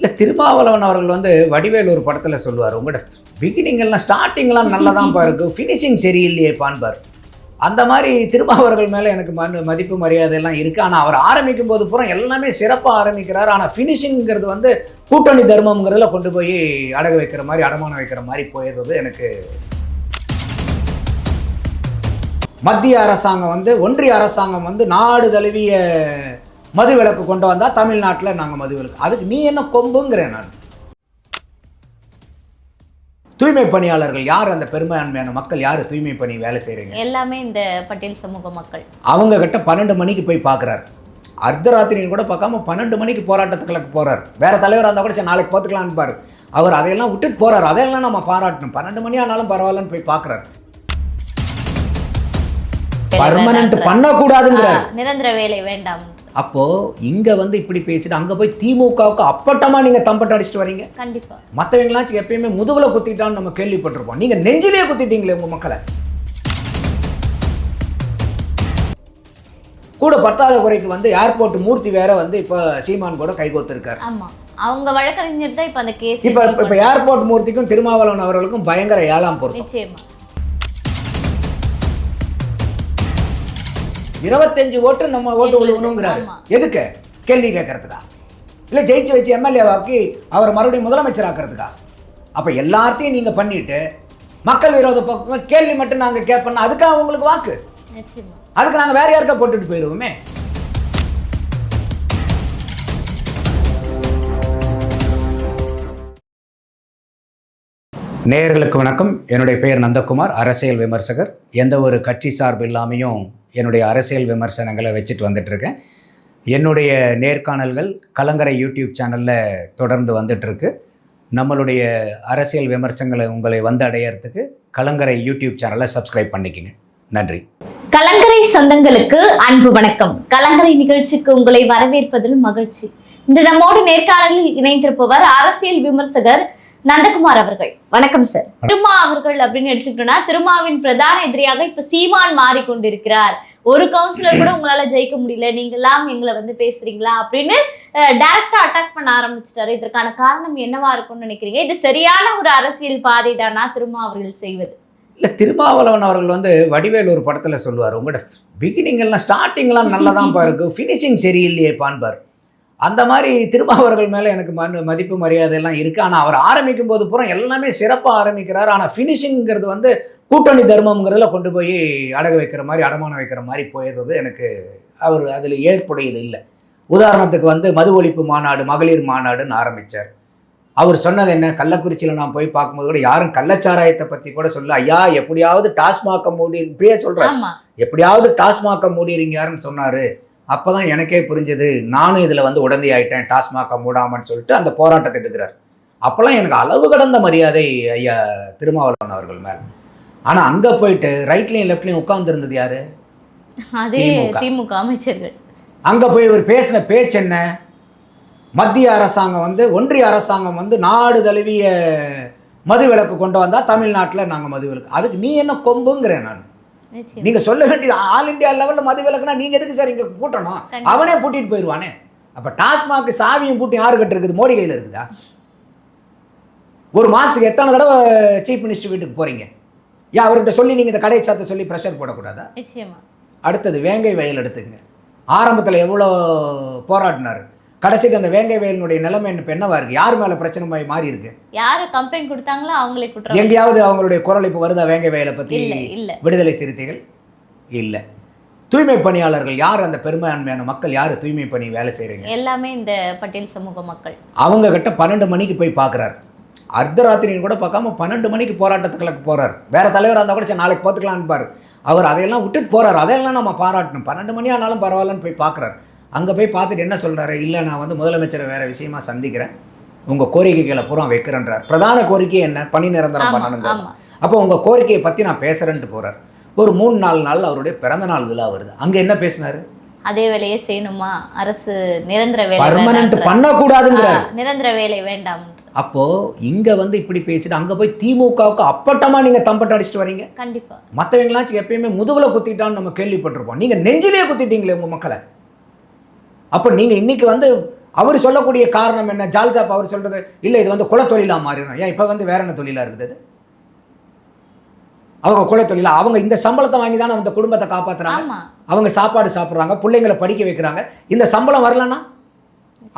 இல்லை திருமாவளவன் அவர்கள் வந்து வடிவேல் ஒரு படத்தில் சொல்லுவார் உங்களோட பிகினிங் எல்லாம் ஸ்டார்டிங்லாம் நல்லா தான்ப்பா இருக்குது ஃபினிஷிங் சரியில்லையே பான்பார் அந்த மாதிரி திருமாவர்கள் மேலே எனக்கு மனு மதிப்பு மரியாதை எல்லாம் இருக்குது ஆனால் அவர் ஆரம்பிக்கும் போது பூரா எல்லாமே சிறப்பாக ஆரம்பிக்கிறார். ஆனால் ஃபினிஷிங்கிறது வந்து கூட்டணி தர்மங்கிறதுல கொண்டு போய் அடகு வைக்கிற மாதிரி அடமானம் வைக்கிற மாதிரி போயிடுறது எனக்கு. மத்திய அரசாங்கம் வந்து ஒன்றிய அரசாங்கம் வந்து நாடு தழுவிய மது விலக்கு கொண்டு வந்தால் தமிழ்நாட்டில் நாங்கள் மது விலக்கு அதுக்கு நீ என்ன கொம்புங்கிறேன் நான். தூய்மை பணியாளர்கள் யார்? அந்த பெரும்பான்மையான மக்கள் யார்? தூய்மை பணி வேலை செய்கிறீங்க எல்லாமே இந்த பட்டியல் சமூக மக்கள். அவங்க கிட்ட பன்னெண்டு மணிக்கு போய் பார்க்குறாரு அர்த்தராத்திரின்னு கூட பார்க்காம பன்னெண்டு மணிக்கு போராட்டத்துக்கு போறார். வேற தலைவராக இருந்தால் கூட சரி நாளைக்கு பார்த்துக்கலான்னு பாரு. அவர் அதையெல்லாம் விட்டுட்டு போறாரு. அதையெல்லாம் நம்ம பாராட்டணும். பன்னெண்டு மணி ஆனாலும் பரவாயில்லன்னு போய் பார்க்குறாரு பர்மனன்ட் பண்ணக்கூடாதுங்கிறார். ஆ, நிரந்தர வேலை வேண்டாம். அப்போ இங்க வந்து இப்படி பேசிட்டு அங்க போய் திமுகவுக்கு அப்பட்டமா நீங்க தம்பட்ட அடிச்சிட்டு வரீங்க? கண்டிப்பா. மற்றவங்களாச்சும் எப்பயுமே முதுகுல குத்திட்டான்னு நம்ம கேள்விப்பட்டிருப்போம். நீங்க நெஞ்சிலேயே குத்திட்டீங்களே உங்க மக்களை. கூட பத்தாத குறைக்கு வந்து ஏர்போர்ட் மூர்த்தி வேற வந்து இப்போ சீமான் கூட கைகோத்திருக்காரு அவங்க வழக்கறிஞர் தான் இப்ப அந்த கேஸ் இப்போ இப்போ ஏர்போர்ட் மூர்த்திக்கும் திருமாவளவன் அவர்களுக்கும் பயங்கர ஏழாம் பொருத்தம். இருபத்தஞ்சு ஓட்டு நம்ம ஓட்டு விழுவணுங்கிறாரு ஆமா. எதுக்கு? கேள்வி கேட்கறதுக்கா இல்லை ஜெயிச்சு வச்சு எம்எல்ஏவாக்கி அவர் மறுபடியும் முதலமைச்சர் ஆக்கிறதுக்கா அப்போ எல்லாத்தையும் நீங்கள் பண்ணிட்டு மக்கள் விரோத பக்கம் கேள்வி மட்டும் நாங்கள் கேட்போம்னா அதுக்காக உங்களுக்கு வாக்கு? அதுக்கு நாங்கள் வேற யாருக்கா போட்டுட்டு போயிடுவோமே நேயர்களுக்கு வணக்கம். என்னுடைய பெயர் நந்தகுமார் அரசியல் விமர்சகர். எந்த ஒரு கட்சி சார்பு இல்லாமையும் என்னுடைய அரசியல் விமர்சனங்களை வச்சுட்டு வந்துட்டுருக்கேன். என்னுடைய நேர்காணல்கள் கலங்கரை யூடியூப் சேனலில் தொடர்ந்து வந்துட்டுருக்கு. நம்மளுடைய அரசியல் விமர்சனங்களை உங்களை வந்து அடையறதுக்கு கலங்கரை யூடியூப் சேனலை சப்ஸ்கிரைப் பண்ணிக்கங்க. நன்றி. கலங்கரை சொந்தங்களுக்கு அன்பு வணக்கம். கலங்கரை நிகழ்ச்சிக்கு உங்களை வரவேற்பதில் மகிழ்ச்சி. இன்று நம்மோடு நேர்காணலில் இணைந்திருப்பவர் அரசியல் விமர்சகர் நந்தகுமார் அவர்கள். வணக்கம் சார் திருமா அவர்கள் அப்படின்னு எடுத்துக்கிட்டோம்னா திருமாவின் பிரதான எதிரியாக இப்ப சீமான் மாறிக்கொண்டிருக்கிறார். ஒரு கவுன்சிலர் கூட உங்களால ஜெயிக்க முடியல நீங்க எல்லாம் எங்களை வந்து பேசுறீங்களா அப்படின்னு டைரக்டா அட்டாக் பண்ண ஆரம்பிச்சிட்டாரு. இதற்கான காரணம் என்னவா இருக்கும்னு நினைக்கிறீங்க? இது சரியான ஒரு அரசியல் பாதை தானா திருமா அவர்கள் செய்வது? இல்லை திருமாவளவன் அவர்கள் வந்து வடிவேல் ஒரு படத்தில் சொல்லுவார். உங்களோட பிகினிங் எல்லாம் ஸ்டார்டிங்லாம் நல்லா தான் இருக்கு. ஃபினிஷிங் சரியில்லையே பான்பார் அந்த மாதிரி திருமாவர்கள் மேலே எனக்கு மனு மதிப்பு மரியாதை எல்லாம் இருக்குது ஆனால் அவர் ஆரம்பிக்கும் போது பூரா எல்லாமே சிறப்பாக ஆரம்பிக்கிறார். ஆனால் ஃபினிஷிங்கிறது வந்து கூட்டணி தர்மம்ங்கிறதுல கொண்டு போய் அடகு வைக்கிற மாதிரி அடமானம் வைக்கிற மாதிரி போயிடுறது எனக்கு அவர் அதில் ஏற்புடையது இல்லை. உதாரணத்துக்கு வந்து மது ஒழிப்பு மாநாடு மகளிர் மாநாடுன்னு ஆரம்பித்தார் அவர் சொன்னது என்ன? கள்ளக்குறிச்சியில் நான் போய் பார்க்கும்போது கூட யாரும் கள்ளச்சாராயத்தை பற்றி கூட சொல்ல ஐயா எப்படியாவது டாஸ்மாக மூடி இப்படியே சொல்கிறார் எப்படியாவது டாஸ்மாக மூடிறீங்கன்னு சொன்னார். அப்போ தான் எனக்கே புரிஞ்சது. நானும் இதில் வந்து உடந்தி ஆயிட்டேன் டாஸ்மாக மூடாமன்னு சொல்லிட்டு அந்த போராட்டத்தை எடுக்கிறார் அப்போல்லாம் எனக்கு அளவு கடந்த மரியாதை ஐயா திருமாவளவன் அவர்கள் மேல். ஆனால் அங்கே போயிட்டு ரைட்லையும் லெஃப்ட்லையும் உட்காந்துருந்தது யாரு? அதே திமுக. அமைச்சர்கள். அங்கே போய் இவர் பேசின பேச்சு என்ன? மத்திய அரசாங்கம் வந்து ஒன்றிய அரசாங்கம் வந்து நாடு தழுவிய மது விலக்கு கொண்டு வந்தால் தமிழ்நாட்டில் நாங்கள் மது விலக்கு அதுக்கு நீ என்ன கொம்புங்கிறேன் நான். நீங்கள் சொல்ல வேண்டியது ஆல் இந்தியா லெவலில் மது விலக்குனா நீங்கள் எதுக்கு சார் இங்கே கூட்டணும். அவனே பூட்டிட்டு போயிடுவானே அப்போ டாஸ்மாக் சாவியும் பூட்டி யாரு கிட்ட இருக்குது மோடி கையில் இருக்குதா? ஒரு மாதத்துக்கு எத்தனை தடவை சீஃப் மினிஸ்டர் வீட்டுக்கு போகிறீங்க ஏன் அவர்கிட்ட சொல்லி நீங்கள் இந்த கடையை சாத்த சொல்லி ப்ரெஷர் போடக்கூடாதா? அடுத்தது வேங்கை வயல் எடுத்துங்க ஆரம்பத்தில் எவ்வளோ போராடினார்? கடைசிக்கு அந்த வேங்கை வயலினுடைய நிலைமை இப்போ என்னவா இருக்கு? யார் மேலே பிரச்சனை மாறி இருக்கு? யாரு கம்ப்ளைண்ட் கொடுத்தாங்களோ அவங்களே குற்றம். எங்கேயாவது அவங்களுடைய குரல் இப்போ வருதா? வேங்கை வயலை பற்றி இல்ல. விடுதலை சிறுத்தைகள்? இல்லை. தூய்மை பணியாளர்கள் யார்? அந்த பெரும்பான்மையான மக்கள் யார்? தூய்மை பணி வேலை செய்கிறீங்க எல்லாமே இந்த பட்டியல் சமூக மக்கள். அவங்க கிட்ட பன்னெண்டு மணிக்கு போய் பார்க்குறாரு அர்த்தராத்திரின்னு கூட பார்க்காம பன்னெண்டு மணிக்கு போராட்டத்துக்கு போறார். வேற தலைவராக இருந்தால் கூட சரி நாளைக்கு பார்த்துக்கலான்னு பாரு. அவர் அதையெல்லாம் விட்டுட்டு போறாரு. அதையெல்லாம் நம்ம பாராட்டணும். பன்னெண்டு மணி ஆனாலும் பரவாயில்லன்னு போய் பார்க்குறாரு அங்கே போய் பார்த்துட்டு என்ன சொல்றாரு? இல்லை நான் வந்து முதலமைச்சரை வேற விஷயமா சந்திக்கிறேன். உங்கள் கோரிக்கைகளை பூரா வைக்கிறேன்றார். பிரதான கோரிக்கை என்ன? பணி நிரந்தரம் பண்ணணுங்கிறது அப்போ உங்கள் கோரிக்கையை பற்றி நான் பேசுகிறேன்ட்டு போறார். ஒரு மூணு நாலு நாள் அவருடைய பிறந்த நாள் விழா வருது. அங்கே என்ன பேசினாரு? அதே வேலையே செய்யணுமா? அரசு நிரந்தர வேலை பர்மனன்ட். பண்ணக்கூடாதுங்கிறார். நிரந்தர வேலை வேண்டாம் அப்போ இங்க வந்து இப்படி பேசிட்டு அங்க போய் திமுகவுக்கு அப்பட்டமா நீங்க தம்பட்ட அடிச்சிட்டு வரீங்க? கண்டிப்பா. மற்றவங்களாச்சும் எப்பயுமே முதுகுல குத்திட்டான்னு நம்ம கேள்விப்பட்டிருப்போம். நீங்க நெஞ்சிலேயே குத்திட்டீங்களே உங்க மக்களை. அப்போ நீங்க இன்னைக்கு வந்து அவர் சொல்லக்கூடிய காரணம் என்ன? ஜால்சாப் அவர் சொல்றது இல்லை இது வந்து குலத்தொழிலா மாறிடும் ஏன் இப்போ வந்து வேற என்ன தொழிலா இருக்குது? அவங்க குலத்தொழிலா அவங்க இந்த சம்பளத்தை வாங்கி தானே அந்த குடும்பத்தை காப்பாத்துறாங்க. ஆமா. அவங்க சாப்பாடு சாப்பிட்றாங்க பிள்ளைங்களை படிக்க வைக்கிறாங்க. இந்த சம்பளம் வரலன்னா?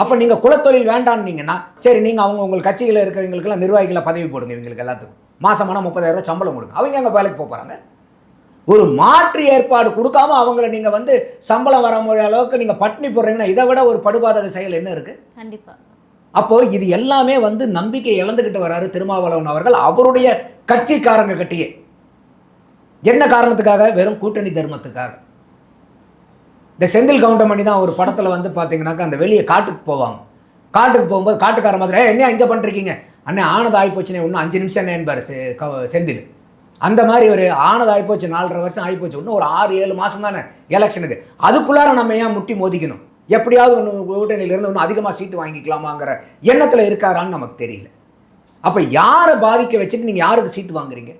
அப்போ நீங்கள் குலத்தொழில் வேண்டான்னீங்கன்னா சரி நீங்கள் அவங்க உங்கள் கட்சியில் இருக்கிறவங்களுக்கெல்லாம் நிர்வாகிகளை பதவி போடுங்க இவங்களுக்கு எல்லாத்துக்கும். மாசமான முப்பதாயிரம் ரூபாய் சம்பளம் கொடுங்க. அவங்க எங்கே வேலைக்கு போக போகிறாங்க ஒரு மாற்று ஏற்பாடு கொடுக்காம அவங்கள நீங்கள் வந்து சம்பளம் வர முடிய அளவுக்கு நீங்கள் பட்டினி போடுறீங்கன்னா இதை விட ஒரு படுபாதக செயல் என்ன இருக்குது கண்டிப்பா. அப்போ இது எல்லாமே வந்து நம்பிக்கை இழந்துக்கிட்டு வராரு திருமாவளவன் அவர்கள். அவருடைய கட்சிக்காரங்க கட்டியே. என்ன காரணத்துக்காக? வெறும் கூட்டணி தர்மத்துக்காக. இந்த செந்தில் கவுண்டமணி தான் ஒரு படத்தில் வந்து பார்த்தீங்கன்னாக்கா அந்த வெளியே காட்டுக்கு போவாங்க. காட்டுக்கு போகும்போது காட்டுக்கார மாதிரி "ஏய், என்ன இங்கே பண்ணிருக்கீங்க அண்ணே ஆனது ஆகிப்போச்சுனே இன்னும் அஞ்சு நிமிஷம் என்னன்பார் செ- கவ- செந்தில். அந்த மாதிரி ஒரு ஆனது ஆகிப்போச்சு நாலரை வருஷம் ஆகிப்போச்சு இன்னும் ஒரு ஆறு ஏழு மாதம் தானே எலெக்ஷனுக்கு அதுக்குள்ளார நம்ம ஏன் முட்டி மோதிக்கணும்? எப்படியாவது ஒன்று கூட்டணியிலிருந்து இன்னும் அதிகமாக சீட்டு வாங்கிக்கலாமாங்கிற எண்ணத்தில் இருக்காரான்னு நமக்கு தெரியல. அப்போ யாரை பாதிக்க வச்சுட்டு நீங்கள் யாருக்கு சீட்டு வாங்குறீங்க?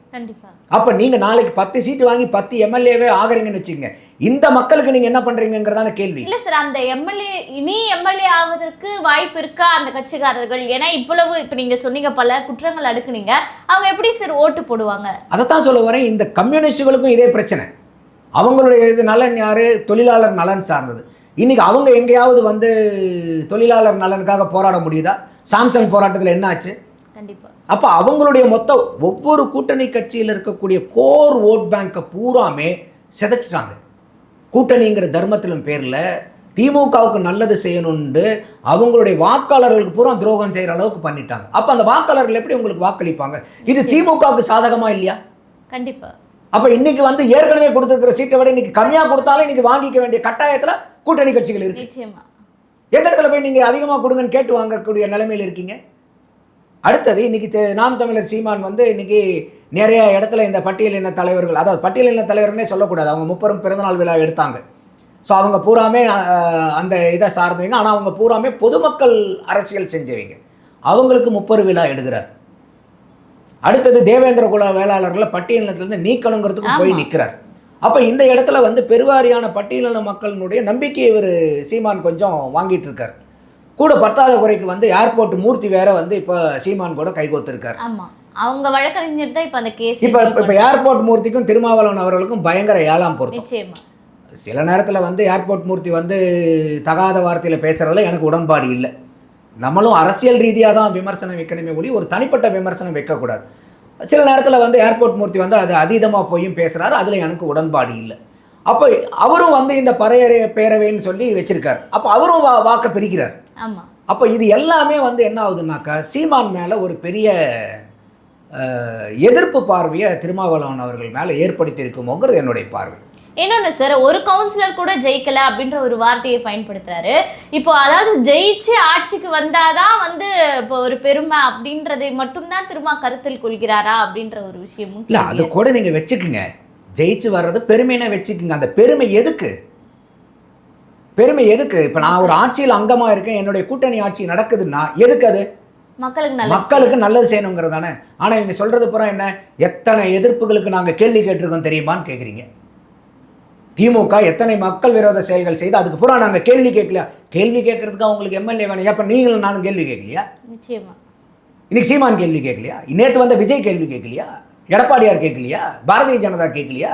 அப்போ நீங்கள் நாளைக்கு பத்து சீட்டு வாங்கி பத்து எம்எல்ஏவே ஆகுறீங்கன்னு வச்சுக்கோங்க. இந்த மக்களுக்கு நீங்கள் என்ன பண்ணுறீங்கிறதான கேள்வி. இல்ல சார் அந்த எம்எல்ஏ இனி எம்எல்ஏ ஆவதற்கு வாய்ப்பு இருக்கா அந்த கட்சிக்காரர்கள்? ஏன்னா இவ்வளவு இப்ப நீங்க சொன்னீங்க பல குற்றங்கள் அடுக்குனீங்க. அவங்க எப்படி சார் ஓட்டு போடுவாங்க? அதைத்தான் சொல்ல வரேன். இந்த கம்யூனிஸ்டுகளுக்கும் இதே பிரச்சனை. அவங்களுடைய இது நலன் யார்? தொழிலாளர் நலன் சார்ந்தது. இன்னைக்கு அவங்க எங்கேயாவது வந்து தொழிலாளர் நலனுக்காக போராட முடியுதா? சாம்சங் போராட்டத்தில் என்ன ஆச்சு? அப்போ அவங்களுடைய மொத்த ஒவ்வொரு கூட்டணி கட்சியில் இருக்கக்கூடிய கோர் ஓட் பேங்கை பூராமே சிதைச்சிட்டாங்க. கூட்டணிங்கிற தர்மத்திலும் பேரில் திமுகவுக்கு நல்லது செய்யணும்னு அவங்களுடைய வாக்காளர்களுக்கு பூரா துரோகம் செய்கிற அளவுக்கு பண்ணிட்டாங்க. அப்போ அந்த வாக்காளர்கள் எப்படி உங்களுக்கு வாக்களிப்பாங்க? இது திமுகவுக்கு சாதகமா இல்லையா? கண்டிப்பா. அப்போ இன்னைக்கு வந்து ஏற்கனவே கொடுத்துருக்கிற சீட்டை விட இன்னைக்கு கம்மியாக கொடுத்தாலும் இன்னைக்கு வாங்கிக்க வேண்டிய கட்டாயத்தில் கூட்டணி கட்சிகள் இருக்கு. எந்த இடத்துல போய் நீங்கள் அதிகமாக கொடுங்கன்னு கேட்டு வாங்கக்கூடிய நிலைமையில் இருக்கீங்க? அடுத்தது இன்னைக்கு தெ- நாம் தமிழர் சீமான் வந்து இன்னைக்கு நிறைய இடத்துல இந்த பட்டியலின தலைவர்கள் அதாவது பட்டியலின தலைவர்னே சொல்லக்கூடாது. அவங்க முப்பெரும் பிறந்தநாள் விழா எடுத்தாங்க. ஸோ அவங்க பூராமே அந்த இதை சார்ந்தவங்க. ஆனால் அவங்க பூராமே பொதுமக்கள் அரசியல் செஞ்சவங்க. அவங்களுக்கு முப்பெரு விழா எடுக்கிறார். அடுத்தது தேவேந்திர குல வேளாளர்களை பட்டியலினத்திலிருந்து நீக்கணுங்கிறதுக்கு போய். நிற்கிறார் அப்போ இந்த இடத்துல வந்து பெருவாரியான பட்டியலின மக்களினுடைய நம்பிக்கையை இவர் சீமான் கொஞ்சம் வாங்கிட்டு இருக்கார். கூட பத்தாத குறைக்கு வந்து ஏர்போர்ட் மூர்த்தி வேற வந்து இப்போ சீமான் கூட கைகோத்திருக்கார். ஆமா. அவங்க வழக்கறிஞர் தான் இப்ப அந்த கேஸ் இப்போ இப்போ ஏர்போர்ட் மூர்த்திக்கும் திருமாவளவன் அவர்களுக்கும் பயங்கர ஏழாம் பொருத்தம். சில நேரத்தில் வந்து ஏர்போர்ட் மூர்த்தி வந்து தகாத வார்த்தையில் பேசுகிறதுல எனக்கு உடன்பாடு இல்லை. நம்மளும் அரசியல் ரீதியாக தான் விமர்சனம் வைக்கணுமே ஒழி ஒரு தனிப்பட்ட விமர்சனம் வைக்கக்கூடாது. சில நேரத்தில் வந்து ஏர்போர்ட் மூர்த்தி வந்து அது அதீதமாக போயும் பேசுகிறாரு அதில் எனக்கு உடன்பாடு இல்லை. அப்போ அவரும் வந்து இந்த பறையறை பேரவைன்னு சொல்லி வச்சிருக்கார். அப்போ அவரும் வா வாக்கை பிரிக்கிறார். அப்போ இது எல்லாமே வந்து என்ன ஆகுதுன்னாக்கா சீமான் மேலே ஒரு பெரிய எதிர்ப்பு பார்வையை திருமாவளவன் அவர்கள் மேலே ஏற்படுத்தி இருக்குமோங்கிறது என்னுடைய பார்வை. இன்னொன்னு சார் ஒரு கவுன்சிலர் கூட ஜெயிக்கல அப்படின்ற ஒரு வார்த்தையை பயன்படுத்துறாரு. இப்போ அதாவது ஜெயிச்சு ஆட்சிக்கு வந்தாதான் வந்து இப்போ ஒரு பெருமை அப்படின்றதை மட்டும்தான் திரும்ப கருத்தில் கொள்கிறாரா அப்படின்ற ஒரு விஷயமும் இல்லை அது கூட நீங்கள் வச்சுக்குங்க. ஜெயிச்சு வர்றது பெருமைனா வச்சுக்குங்க. அந்த பெருமை எதுக்கு? பெருமை எதுக்கு? இப்போ நான் ஒரு ஆட்சியில் அங்கமாக இருக்கேன் என்னுடைய கூட்டணி ஆட்சி நடக்குதுன்னா எதுக்கு அது? மக்களுக்கு நல்ல மக்களுக்கு நல்லது செய்யணுங்கிறது தானே ஆனால் இவங்க சொல்கிறது பூரா என்ன? எத்தனை எதிர்ப்புகளுக்கு நாங்கள் கேள்வி கேட்டிருக்கோம் தெரியுமான்னு கேட்குறீங்க திமுக எத்தனை மக்கள் விரோத செயல்கள் செய்து அதுக்கு பூரா நாங்கள் கேள்வி கேட்கலையா? கேள்வி கேட்கறதுக்கு அவங்களுக்கு எம்எல்ஏ வேணும். அப்போ நீங்களும் நானும் கேள்வி கேட்கலையா? நிச்சயமா. இன்னைக்கு சீமான் கேள்வி கேட்கலையா? நேற்று வந்த விஜய் கேள்வி கேட்கலையா? எடப்பாடியார் கேட்கலையா? பாரதிய ஜனதா கேட்கலையா?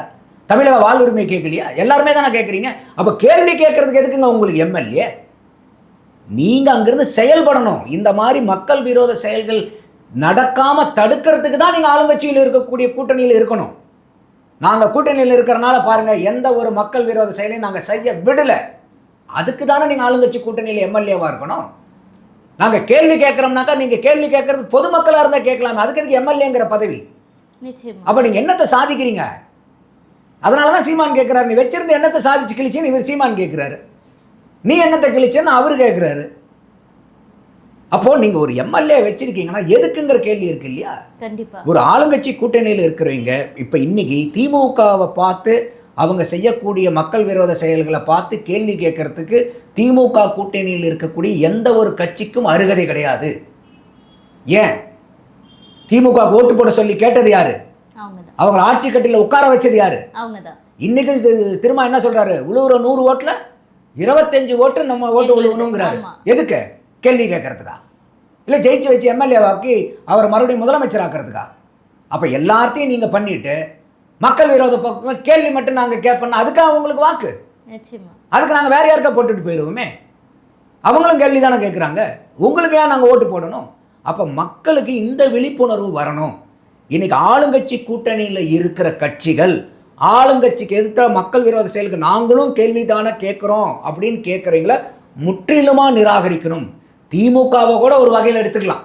தமிழக வாழ்வுரிமை கேட்கலையா? எல்லாருமே தானே கேட்குறீங்க? அப்போ கேள்வி கேட்கறதுக்கு எதுக்குங்க உங்களுக்கு எம்எல்ஏ? நீங்கள் அங்கிருந்து செயல்படணும். இந்த மாதிரி மக்கள் விரோத செயல்கள் நடக்காம தடுக்கிறதுக்கு தான் நீங்கள் ஆளுங்கட்சியில் இருக்கக்கூடிய கூட்டணியில் இருக்கணும். நாங்கள் கூட்டணியில் இருக்கிறனால பாருங்க எந்த ஒரு மக்கள் விரோத செயலையும் நாங்கள் செய்ய விடலை. அதுக்கு தானே நீங்கள் ஆளுங்கட்சி கூட்டணியில் எம்எல்ஏவாக இருக்கணும்? நாங்கள் கேள்வி கேட்குறோம்னாக்கா நீங்கள் கேள்வி கேட்கறது பொதுமக்களாக இருந்தால் கேட்கலாமே. அதுக்கு எதுக்கு எம்எல்ஏங்கிற பதவி? அப்போ நீங்கள் என்னத்தை சாதிக்கிறீங்க? அதனால தான் சீமான் கேட்குறாரு நீ வச்சிருந்து என்னத்தை சாதிச்சு கிழிச்சின்னு இவர் சீமான் கேட்குறாரு நீ என்னத்தை கிழிச்சேன்னு அவர் கேட்குறாரு அப்போது நீங்கள் ஒரு எம்எல்ஏ வச்சிருக்கீங்கன்னா எதுக்குங்கிற கேள்வி இருக்கு இல்லையா? கண்டிப்பா. ஒரு ஆளுங்கட்சி கூட்டணியில் இருக்கிறவங்க இப்போ இன்னைக்கு திமுகவை பார்த்து அவங்க செய்யக்கூடிய மக்கள் விரோத செயல்களை பார்த்து கேள்வி கேட்கறதுக்கு திமுக கூட்டணியில் இருக்கக்கூடிய எந்த ஒரு கட்சிக்கும் அருகதை கிடையாது. ஏன்? திமுக ஓட்டு போட சொல்லி கேட்டது யாரு? அவங்க ஆட்சி கட்டில உட்கார வச்சது யாரு? இன்னைக்கு திரும்ப என்ன சொல்றாரு? உழுவுற நூறு ஓட்டில் இருபத்தஞ்சு ஓட்டு நம்ம ஓட்டு விழுகணுங்கிறாரு ஆமா. எதுக்கு? கேள்வி கேட்கறதுக்கா இல்லை ஜெயிச்சு வச்சு எம்எல்ஏவாக்கி அவர் மறுபடியும் முதலமைச்சர் ஆக்கிறதுக்கா அப்போ எல்லாத்தையும் நீங்கள் பண்ணிட்டு மக்கள் விரோத பக்கம் கேள்வி மட்டும் நாங்கள் கேட்போம்னா அதுக்காக உங்களுக்கு வாக்கு? அதுக்கு நாங்கள் வேற யாருக்கா போட்டுட்டு போயிடுவோமே அவங்களும் கேள்வி தானே கேட்குறாங்க உங்களுக்கு ஏன் நாங்கள் ஓட்டு போடணும்? அப்போ மக்களுக்கு இந்த விழிப்புணர்வு வரணும். இன்னைக்கு ஆளுங்கட்சி கூட்டணியில் இருக்கிற கட்சிகள் ஆளுங்கட்சிக்கு எதிர்த்த மக்கள் விரோத செயலுக்கு நாங்களும் கேள்வி தானே கேட்குறோம் அப்படின்னு கேட்குறீங்கள முற்றிலுமாக நிராகரிக்கணும். திமுகவை கூட ஒரு வகையில் எடுத்துக்கலாம்.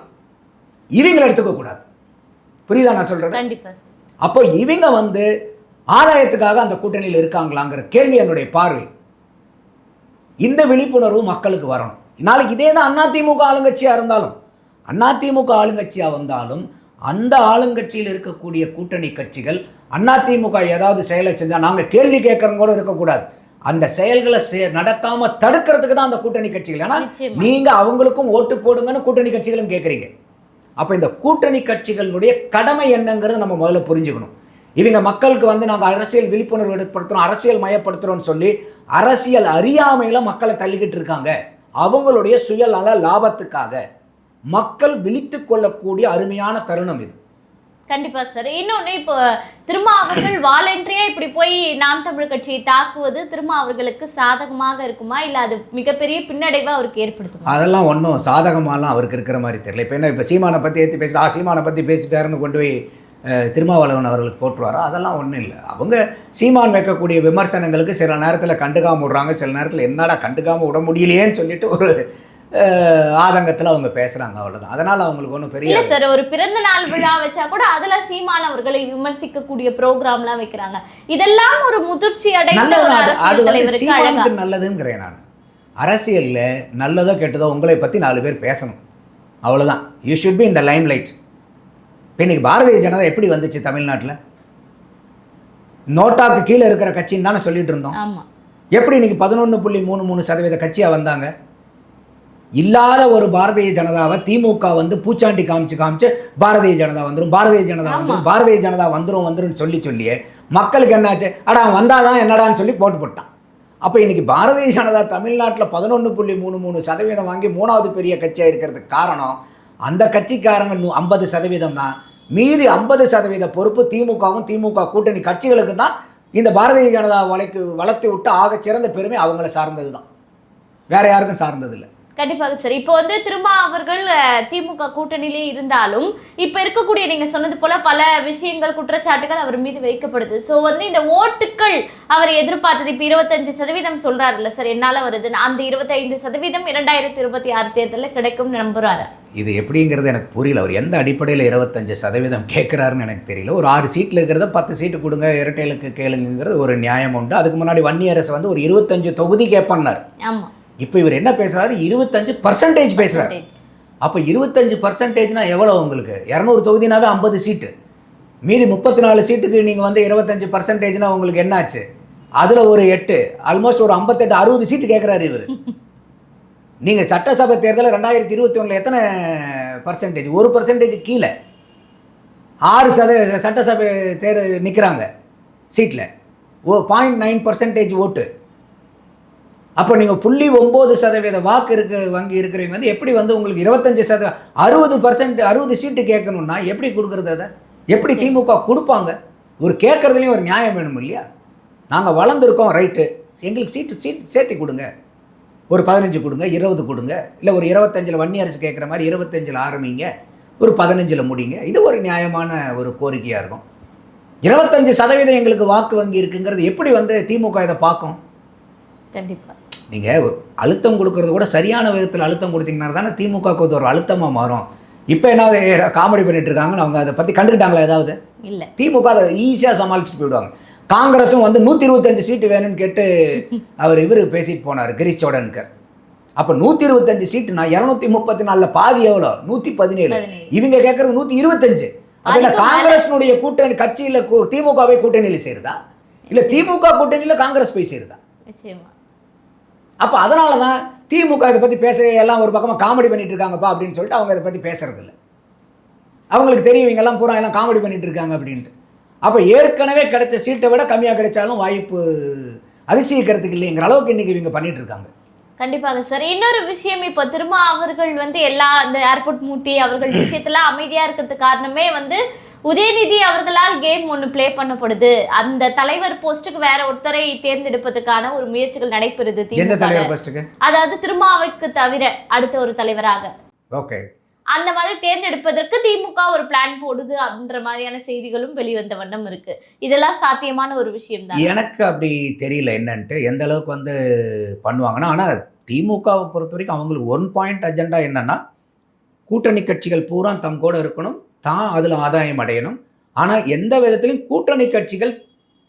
இவங்களை எடுத்துக்க கூடாது. புரியுதா நான் சொல்றது? கண்டிப்பா சார். அப்போ இவங்க வந்து ஆதாயத்துக்காக அந்த கூட்டணியில் இருக்காங்களாங்கிற கேள்வி என்னுடைய பார்வை. இந்த விழிப்புணர்வு மக்களுக்கு வரணும். நாளைக்கு இதே தான் அதிமுக ஆளுங்கட்சியாக இருந்தாலும் அதிமுக ஆளுங்கட்சியாக வந்தாலும் அந்த ஆளுங்கட்சியில் இருக்கக்கூடிய கூட்டணி கட்சிகள் அதிமுக ஏதாவது செயலை செஞ்சால் நாங்கள் கேள்வி கேட்கறவங்க கூட இருக்கக்கூடாது. அந்த செயல்களை நடக்காம தடுக்கிறதுக்கு தான் அந்த கூட்டணி கட்சிகள். ஏன்னா. நீங்க அவங்களுக்கும் ஓட்டு போடுங்கன்னு கூட்டணி கட்சிகளும் கேட்குறீங்க. அப்போ இந்த கூட்டணி கட்சிகளுடைய கடமை என்னங்கிறத நம்ம முதல்ல புரிஞ்சுக்கணும். இவங்க மக்களுக்கு வந்து நாங்கள் அரசியல் விழிப்புணர்வு ஏற்படுத்துகிறோம் அரசியல் மயப்படுத்துகிறோம்னு சொல்லி அரசியல் அறியாமையில் மக்களை தள்ளிக்கிட்டு இருக்காங்க. அவங்களுடைய சுயநல லாபத்துக்காக. மக்கள் விழித்து கொள்ளக்கூடிய அருமையான தருணம் இது. கண்டிப்பா சார். இன்னொன்னு இப்போ திருமா அவர்கள் வாலண்டரியா இப்படி போய் நாம் தமிழ் கட்சியை தாக்குவது திருமா அவர்களுக்கு சாதகமாக இருக்குமா? இல்ல அது மிகப்பெரிய பின்னடைவை அவருக்கு ஏற்படுத்துமா? அதெல்லாம் ஒன்றும் சாதகமாலாம் அவருக்கு இருக்கிற மாதிரி தெரியல. இப்போ என்ன இப்போ சீமானை பற்றி ஏற்றி பேசிட்டு ஆ சீமானை பற்றி பேசிட்டாருன்னு கொண்டு போய் திருமாவளவன் அவர்களுக்கு போட்டுருவாரோ? அதெல்லாம் ஒன்றும் இல்லை. அவங்க சீமான் வைக்கக்கூடிய விமர்சனங்களுக்கு சில நேரத்தில் கண்டுக்காம விடுறாங்க. சில நேரத்தில் என்னடா கண்டுக்காம விட முடியலையேன்னு சொல்லிட்டு ஒரு ஆதங்கத்தில் அவங்க பேசுகிறாங்க அவ்வளோதான் அதனால் அவங்களுக்கு ஒன்றும் பெரிய இல்ல சார் ஒரு பிறந்த நாள் விழா வச்சா கூட அதுல சீமான் அவர்களை விமர்சிக்கக்கூடிய ப்ரோக்ராம்லாம் வைக்கிறாங்க. இதெல்லாம் ஒரு முதிர்ச்சி அடைந்த அது வந்து சீமானுக்கு நல்லதுங்கிறேன் நான். அரசியலில் நல்லதோ கெட்டதோ உங்களை பற்றி நாலு பேர் பேசணும். அவ்வளோதான் யூ ஷுட் பி இந்த லைம் லைட் இப்போ இன்னைக்கு பாரதிய ஜனதா எப்படி வந்துச்சு தமிழ்நாட்டில்? நோட்டாக்கு கீழே இருக்கிற கட்சின்னு தானே சொல்லிட்டு இருந்தோம். எப்படி இன்னைக்கு பதினொன்று புள்ளி மூணு மூணு சதவீத கட்சியாக வந்தாங்க? இல்லாத ஒரு பாரதிய ஜனதாவை திமுக வந்து பூச்சாண்டி காமிச்சு காமிச்சு பாரதிய ஜனதா வந்துரும் பாரதிய ஜனதா ஆமா. வந்துரும் பாரதிய ஜனதா வந்துரும் வந்துரும்னு சொல்லி சொல்லியே மக்களுக்கு என்னாச்சு? அடா வந்தாதான் என்னடான்னு சொல்லி போட்டு போட்டான். அப்போ இன்னைக்கு பாரதிய ஜனதா தமிழ்நாட்டில் பதினொன்று புள்ளி மூணு மூணு சதவீதம் வாங்கி மூணாவது பெரிய கட்சியாக இருக்கிறதுக்கு காரணம் அந்த கட்சிக்காரங்க நூ ஐம்பது சதவீதம்னா மீதி ஐம்பது சதவீத பொறுப்பு திமுகவும் திமுக கூட்டணி கட்சிகளுக்கு தான். இந்த பாரதிய ஜனதா வளைக்கு வளர்த்து விட்டு ஆகச் சிறந்த பெருமை அவங்கள சார்ந்தது தான் வேற யாருக்கும் சார்ந்தது இல்லை கண்டிப்பாக சார். இப்போ வந்து திரும்ப அவர்கள் திமுக கூட்டணியிலே இருந்தாலும் இப்போ இருக்கக்கூடிய நீங்க சொன்னது போல பல விஷயங்கள் குற்றச்சாட்டுகள் அவர் மீது வைக்கப்படுது. ஸோ வந்து இந்த ஓட்டுக்கள் அவர் எதிர்பார்த்தது இப்போ இருபத்தஞ்சு சதவீதம் சொல்றாருல்ல சார் என்னால வருதுன்னு அந்த இருபத்தைந்து சதவீதம் இரண்டாயிரத்தி இருபத்தி ஆறு தேர்தலில் கிடைக்கும்னு நம்புறாரு. இது எப்படிங்கிறது எனக்கு புரியல. அவர் எந்த அடிப்படையில் இருபத்தஞ்சு சதவீதம் கேட்குறாருன்னு எனக்கு தெரியல. ஒரு ஆறு சீட்டில் இருக்கிறத பத்து சீட்டு கொடுங்க இரட்டைகளுக்கு கேளுங்கிறது ஒரு நியாயம் உண்டு. அதுக்கு முன்னாடி வன்னியரசு வந்து ஒரு இருபத்தஞ்சு தொகுதி கேட்பன்னார் ஆமா. இப்போ இவர் என்ன பேசுகிறாரு இருபத்தஞ்சு பர்சன்டேஜ் பேசுகிறார் அப்போ இருபத்தஞ்சு பர்சன்டேஜ்னால் எவ்வளோ உங்களுக்கு? இரநூறு தொகுதினாவே ஐம்பது சீட்டு மீதி முப்பத்தி நாலு சீட்டுக்கு நீங்கள் வந்து இருபத்தஞ்சு பர்சன்டேஜ்னா உங்களுக்கு என்னாச்சு? அதில் ஒரு எட்டு ஆல்மோஸ்ட் ஒரு ஐம்பத்தெட்டு அறுபது சீட்டு கேட்குறாரு இவர். நீங்கள் சட்டசபை தேர்தலில் ரெண்டாயிரத்தி இருபத்தி ஒன்றில் எத்தனை பர்சன்டேஜ் ஒரு பர்சன்டேஜ் கீழே. ஆறு சதவீத சட்டசபை தேர் நிற்கிறாங்க சீட்டில் ஓ பாயிண்ட் நைன் பர்சன்டேஜ் ஓட்டு அப்போ நீங்கள் புள்ளி ஒம்பது சதவீத வாக்கு இருக்க வங்கி இருக்கிறவங்க வந்து எப்படி வந்து உங்களுக்கு இருபத்தஞ்சி சதவீதம் அறுபது பர்சன்ட் அறுபது சீட்டு கேட்கணும்னா எப்படி கொடுக்குறது அதை? எப்படி திமுக கொடுப்பாங்க? ஒரு கேட்குறதுலையும் ஒரு நியாயம் வேணும் இல்லையா? நாங்கள் வளர்ந்துருக்கோம் ரைட்டு எங்களுக்கு சீட்டு சீட்டு சேர்த்து கொடுங்க. ஒரு பதினஞ்சு கொடுங்க இருபது கொடுங்க. இல்லை ஒரு இருபத்தஞ்சில் வன்னி அரசு கேட்குற மாதிரி இருபத்தஞ்சில் ஆரம்பிங்க. ஒரு பதினஞ்சில் முடிங்க. இது ஒரு நியாயமான ஒரு கோரிக்கையாக இருக்கும். இருபத்தஞ்சு சதவீதம் எங்களுக்கு வாக்கு வங்கி இருக்குங்கிறது எப்படி வந்து திமுக இதை பார்க்கும்? கண்டிப்பாக நீங்கள் அழுத்தம் கொடுக்கறது கூட சரியான விதத்தில் அழுத்தம் கொடுத்தீங்கன்னா தானே திமுகவுக்கு அது ஒரு அழுத்தமாக மாறும். இப்போ என்ன காமெடி பண்ணிட்டு இருக்காங்கன்னு அவங்க அதை பற்றி கண்டுக்கிட்டாங்களா ஏதாவது? இல்ல. திமுக அதை ஈஸியாக சமாளிச்சுட்டு போயிடுவாங்க. காங்கிரஸும் வந்து நூற்றி இருபத்தஞ்சு சீட்டு வேணும்னு கேட்டு அவர் இவர் பேசிட்டு போனார் கிரீஷ் சோடன்கர். அப்போ நூற்றி இருபத்தஞ்சு சீட்டுனா இரநூத்தி முப்பத்தி நாலில் பாதி எவ்வளோ? நூற்றி பதினேழு. இவங்க கேட்குறது நூற்றி இருபத்தஞ்சு அப்போ அதுக்கு மேல- காங்கிரஸினுடைய கூட்டணி கட்சியில் திமுகவை கூட்டணியில் சேருதா? இல்லை திமுக கூட்டணியில் காங்கிரஸ் போய் சேருதா? அப்போ அதனால தான் திமுக இதை பற்றி பேச எல்லாம் ஒரு பக்கமாக காமெடி பண்ணிட்டு இருக்காங்கப்பா அப்படின்னு சொல்லிட்டு அவங்க இதை பற்றி பேசுறதில்ல. அவங்களுக்கு தெரியும் இவங்கெல்லாம் பூரா எல்லாம் காமெடி பண்ணிட்டு இருக்காங்க அப்படின்ட்டு. அப்போ ஏற்கனவே கிடைச்ச சீட்டை விட கம்மியாக கிடைச்சாலும் வாய்ப்பு அதிசயிக்கிறதுக்கு இல்லைங்கிற அளவுக்கு இன்றைக்கி இவங்க பண்ணிட்டு இருக்காங்க கண்டிப்பாக சார். இன்னொரு விஷயம் இப்போ திரும்ப அவர்கள் வந்து எல்லா அந்த ஏர்போர்ட் மூட்டி அவர்கள் விஷயத்துல அமைதியா இருக்கிறதுக்கு காரணமே வந்து உதயநிதி அவர்களால் கேம் ஒன்று ப்ளே பண்ணப்படுது. அந்த தலைவர் போஸ்ட்டுக்கு வேற ஒருத்தரை தேர்ந்தெடுப்பதற்கான ஒரு முயற்சிகள் நடைபெறுது அதாவது திருமாவைக்கு தவிர அடுத்த ஒரு தலைவராக. ஓகே அந்த மாதிரி தேர்ந்தெடுப்பதற்கு திமுக ஒரு பிளான் போடுது அப்படின்ற மாதிரியான செய்திகளும் வெளிவந்த வண்ணம் இருக்கு. இதெல்லாம் சாத்தியமான ஒரு விஷயம் தான் எனக்கு அப்படி தெரியல என்னன்ட்டு எந்த அளவுக்கு வந்து பண்ணுவாங்கன்னா ஆனால் திமுகவை பொறுத்த வரைக்கும் அவங்களுக்கு ஒன் பாயிண்ட் அஜெண்டா என்னன்னா கூட்டணி கட்சிகள் பூரா தம் கூட இருக்கணும். தான் அதில் ஆதாயம் அடையணும். ஆனால் எந்த விதத்திலையும் கூட்டணி கட்சிகள்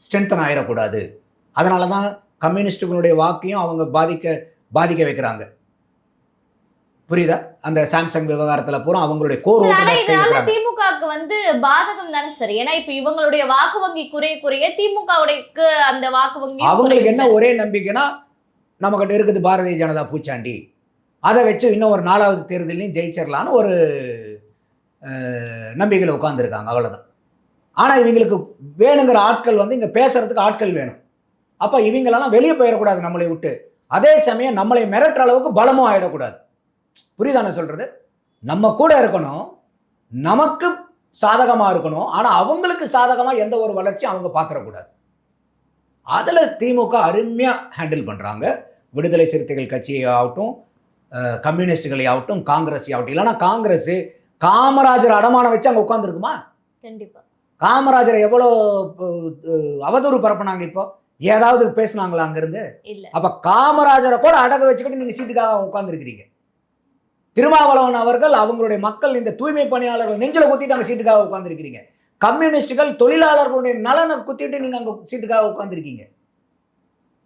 ஸ்ட்ரென்தன் ஆயிடக்கூடாது அதனால தான் கம்யூனிஸ்டுகளுடைய வாக்கையும் அவங்க பாதிக்க பாதிக்க வைக்கிறாங்க. புரியுதா? அந்த சாம்சங் விவகாரத்தில் பூரா அவங்களுடைய கோர் ஆனா ஓட்டு இதனால வைக்கிறாங்க திமுகவுக்கு வந்து பாதகம் தானே சார். ஏன்னா இப்ப இவங்களுடைய வாக்கு வங்கி குறைய குறைய திமுகவுடையக்கு அந்த வாக்கு வங்கி அவங்களுக்கு என்ன ஒரே நம்பிக்கைனா நம்மக்கிட்ட இருக்குது பாரதிய ஜனதா பூச்சாண்டி. அதை வச்சு இன்னும் ஒரு நாலாவது தேர்தலையும் ஜெயிச்சிடலான்னு ஒரு நம்பிக்கையில் உட்காந்துருக்காங்க அவ்வளோதான் ஆனால் இவங்களுக்கு வேணுங்கிற ஆட்கள் வந்து இங்கே பேசுகிறதுக்கு ஆட்கள் வேணும். அப்போ இவங்களெல்லாம் வெளியே போயிடக்கூடாது நம்மளை விட்டு. அதே சமயம் நம்மளை மிரட்டுற அளவுக்கு பலமும் ஆகிடக்கூடாது புரியுதானே சொல்கிறது நம்ம கூட இருக்கணும். நமக்கு சாதகமாக இருக்கணும். ஆனால் அவங்களுக்கு சாதகமாக எந்த ஒரு வளர்ச்சியும் அவங்க பார்த்துடக்கூடாது அதில் திமுக அருமையாக ஹேண்டில் பண்ணுறாங்க விடுதலை சிறுத்தைகள் கட்சியை ஆகட்டும் கம்யூனிஸ்டுகளை ஆகட்டும் காங்கிரஸ் ஆகட்டும். இல்லைன்னா காங்கிரஸ் காமராஜர் அடமானம் வச்சு அங்கே உட்காந்துருக்குமா கண்டிப்பா. காமராஜரை எவ்வளோ அவதூறு பரப்புனாங்க இப்போ? ஏதாவது பேசுனாங்களா அங்கேருந்து? இல்ல. அப்போ காமராஜரை கூட அடக வச்சுக்கிட்டு நீங்கள் சீட்டுக்காக உட்காந்துருக்கிறீங்க திருமாவளவன் அவர்கள் அவங்களுடைய மக்கள் இந்த தூய்மை பணியாளர்கள் நெஞ்சில் குத்திட்டு அங்கே சீட்டுக்காக உட்காந்துருக்கிறீங்க கம்யூனிஸ்டுகள் தொழிலாளர்களுடைய நலனை குத்திட்டு நீங்கள் அங்கே சீட்டுக்காக உட்காந்துருக்கீங்க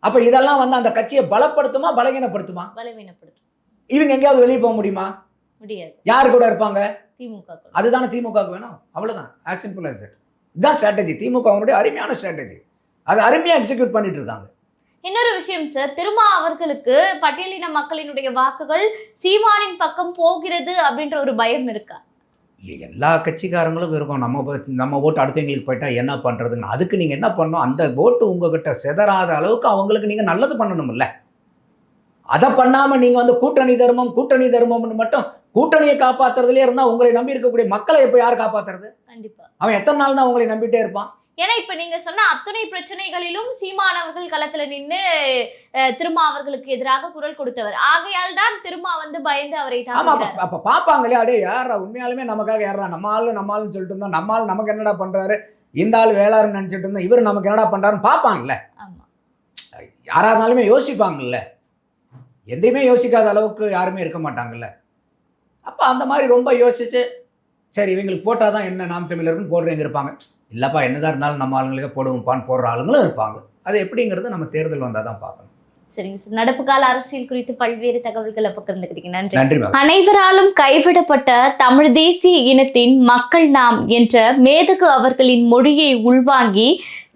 அப்போ இதெல்லாம் வந்து அந்த கட்சியை பலப்படுத்துமா பலகீனப்படுத்துமா? பலவீனப்படுத்தும். இவங்க எங்கேயாவது வெளியே போக முடியுமா? முடியாது. யார் கூட இருப்பாங்க? திமுக. அதுதானே திமுகவுக்கு வேணும்? அவ்வளோதான் ஆஸ் சிம்பிள் that. இதுதான் ஸ்ட்ராட்டஜி திமுக அவங்களுடைய அருமையான ஸ்ட்ராட்டஜி அதை அருமையாக எக்ஸிக்யூட் பண்ணிட்டு இருக்காங்க. இன்னொரு விஷயம் சார் திருமா அவர்களுக்கு பட்டியலின மக்களினுடைய வாக்குகள் சீமானின் பக்கம் போகிறது அப்படின்ற ஒரு பயம் இருக்கா? எல்லா கட்சிக்காரங்களும் இருக்கும். நம்ம நம்ம ஓட்டு அடுத்தவங்களுக்கு போயிட்டா என்ன பண்ணுறதுங்க அதுக்கு நீங்கள் என்ன பண்ணணும்? அந்த ஓட்டு உங்ககிட்ட செதறாத அளவுக்கு அவங்களுக்கு நீங்கள் நல்லது பண்ணணும்ல. அதை பண்ணாமல் நீங்கள் வந்து கூட்டணி தர்மம் கூட்டணி தர்மம்னு மட்டும் கூட்டணியை காப்பாத்துறதுலே இருந்தால் உங்களை நம்பி இருக்கக்கூடிய மக்களை எப்போ யார் காப்பாத்துறது? கண்டிப்பா. அவன் எத்தனை நாள் தான் உங்களை நம்பிட்டே இருப்பான்? ஏன்னா இப்ப நீங்க சொன்ன அத்தனை பிரச்சனைகளிலும் சீமான் அவர்கள் களத்துல நின்று திருமா அவர்களுக்கு எதிராக குரல் கொடுத்தவர். ஆகையால் தான் திருமா வந்து பயந்து அவரை ஆமா அப்ப இல்லையா அடே யாரா உண்மையாலுமே நமக்காக யாரா நம்ம ஆளு நம்ம ஆளுன்னு சொல்லிட்டு இருந்தோம் நம்ம ஆள் நமக்கு என்னடா பண்றாரு? இந்த ஆள் வேளாறுன்னு நினைச்சிட்டு இருந்தோம் இவர் நமக்கு என்னடா பண்றாருன்னு பார்ப்பாங்கல்ல ஆமா. யாரா இருந்தாலுமே யோசிப்பாங்கல்ல. எதையுமே யோசிக்காத அளவுக்கு யாருமே இருக்க மாட்டாங்கல்ல. அப்போ அந்த மாதிரி ரொம்ப யோசிச்சு சரி இவங்களுக்கு போட்டால் தான் என்ன நாம் தமிழர்னு போடுறவங்க இருப்பாங்க. இல்லைப்பா என்னதான் இருந்தாலும் நம்ம ஆளுங்களுக்கு போடுவோம்ப்பான்னு போடுற ஆளுங்களும் இருப்பாங்க. அது எப்படிங்கிறது நம்ம தேர்தல் வந்தால் தான் பார்க்கணும். சரிங்க சார். நடப்பு கால அரசியல் குறித்து பல்வேறு தகவல்களை பகிர்ந்துக்கிட்டீங்க நன்றி. நன்றி அனைவராலும் கைவிடப்பட்ட தமிழ் தேசிய இனத்தின் மக்கள் நாம் என்ற மேதகு அவர்களின் மொழியை உள்வாங்கி